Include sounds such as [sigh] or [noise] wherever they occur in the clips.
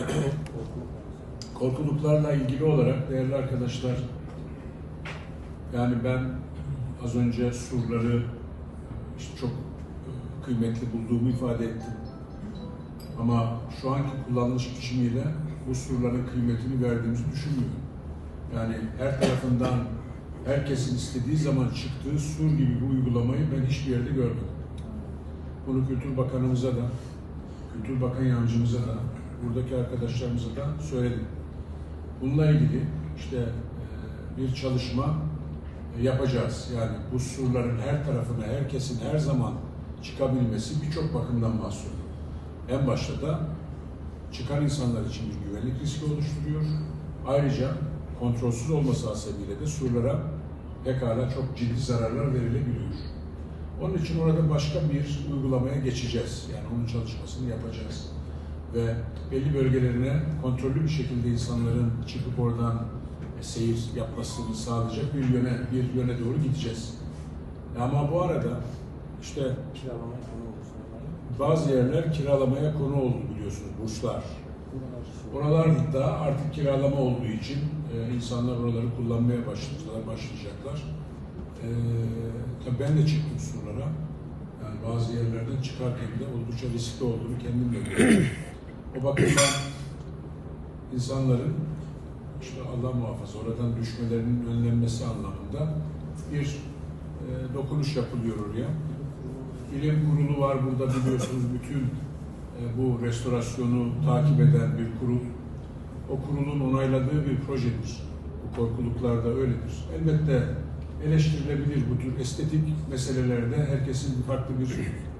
[clears throat] Korkuluklarla ilgili olarak değerli arkadaşlar, yani ben az önce surları işte çok e, kıymetli bulduğumu ifade ettim. Ama şu anki kullanılış biçimiyle bu surların kıymetini verdiğimizi düşünmüyorum. Yani her tarafından herkesin istediği zaman çıktığı sur gibi bir uygulamayı ben hiçbir yerde görmedim. Bunu Kültür Bakanımıza da, Kültür Bakan Yardımcımıza da, buradaki arkadaşlarımıza da söyledim. Bununla ilgili işte e, bir çalışma e, yapacağız. Yani bu surların her tarafına, herkesin her zaman çıkabilmesi birçok bakımdan mahsur. En başta da çıkan insanlar için bir güvenlik riski oluşturuyor. Ayrıca kontrolsüz olması hasebiyle de surlara pekala çok ciddi zararlar verilebiliyor. Onun için orada başka bir uygulamaya geçeceğiz. Yani onun çalışmasını yapacağız. Ve belli bölgelerine kontrollü bir şekilde insanların çıkıp oradan seyir yapmasını sağlayacak bir yöne bir yöne doğru gideceğiz. Ama bu arada işte Kiralamaya konu olursa. bazı yerler kiralamaya konu oldu biliyorsunuz burslar. Oralarda artık kiralama olduğu için e, insanlar oraları kullanmaya başladılar, başlayacaklar. E, tabii ben de çıktım surlara. Yani bazı yerlerden çıkarken de oldukça riskli olduğunu kendim de gördüm. O bakımdan insanların işte Allah muhafaza oradan düşmelerinin önlenmesi anlamında bir e, dokunuş yapılıyor oraya. Bilim kurulu var burada biliyorsunuz bütün e, bu restorasyonu takip eden bir kurul. O kurulun onayladığı bir projedir. Bu korkuluklar da öyledir. Elbette eleştirilebilir bu tür estetik meselelerde herkesin farklı bir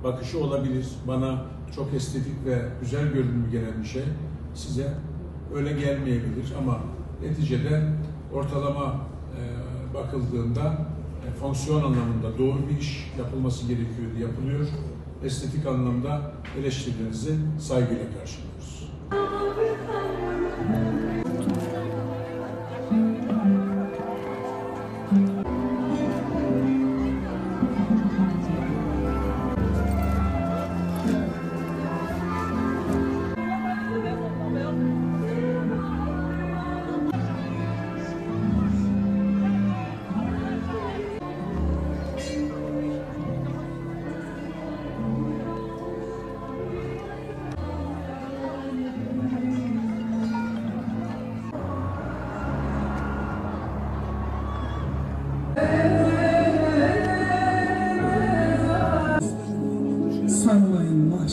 bakışı olabilir. Bana çok estetik ve güzel görünümü gelen bir şey size öyle gelmeyebilir ama neticede ortalama e, bakıldığında e, fonksiyon anlamında doğru bir iş yapılması gerekiyor, yapılıyor. Estetik anlamda eleştirilerinizi saygıyla karşılıyoruz.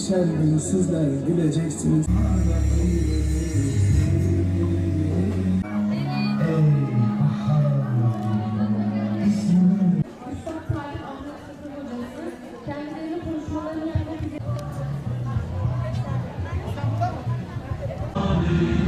Mahşer günü sizler güleceksiniz. Mustafa Talip